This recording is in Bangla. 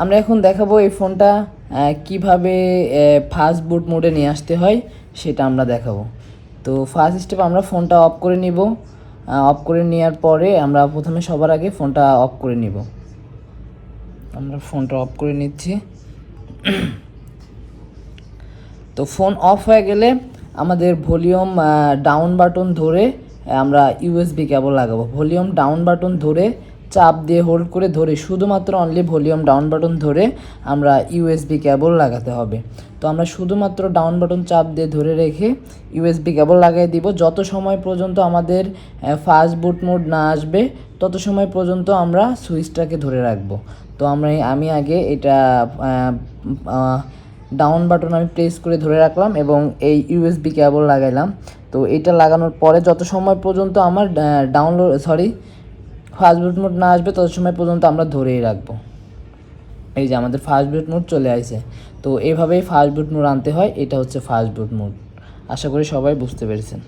আমরা এখন দেখাবো এই ফোনটা কীভাবে ফাস্ট বুট মোডে নিয়ে আসতে হয় সেটা আমরা দেখাবো। তো ফার্স্ট স্টেপ আমরা ফোনটা অফ করে নিব। অফ করে নেওয়ার পরে আমরা প্রথমে সবার আগে ফোনটা অফ করে নিব। আমরা ফোনটা অফ করে নিচ্ছি। তো ফোন অফ হয়ে গেলে আমাদের ভলিউম ডাউন বাটন ধরে আমরা ইউএসবি কেবল লাগাবো। ভলিউম ডাউন বাটন ধরে চাপ দিয়ে হোল্ড করে ধরে শুধুমাত্র অনলি ভলিউম ডাউন বাটন ধরে আমরা ইউএসবি কেবল লাগাতে হবে। তো আমরা শুধুমাত্র ডাউন বাটন চাপ দিয়ে ধরে রেখে ইউএসবি কেবল লাগাই দিব। যত সময় পর্যন্ত আমাদের ফাস্ট বুট মোড না আসবে, তত সময় পর্যন্ত আমরা সুইচটাকে ধরে রাখব। তো আমরা আমি আগে এটা ডাউন বাটন আমি প্রেস করে ধরে রাখলাম এবং এই ইউএসবি কেবল লাগাইলাম। তো এটা লাগানোর পরে যত সময় পর্যন্ত আমার download sorry fast boot mode না আসবে, তত সময় পর্যন্ত আমরা ধরেই রাখব। এই যে আমাদের ফার্স্ট বুট মোড চলে আসে তো এভাবেই ফার্স্ট বুট মোড আনতে হয়, এটা হচ্ছে ফার্স্ট বুট মোড আশা করি সবাই বুঝতে পেরেছেন।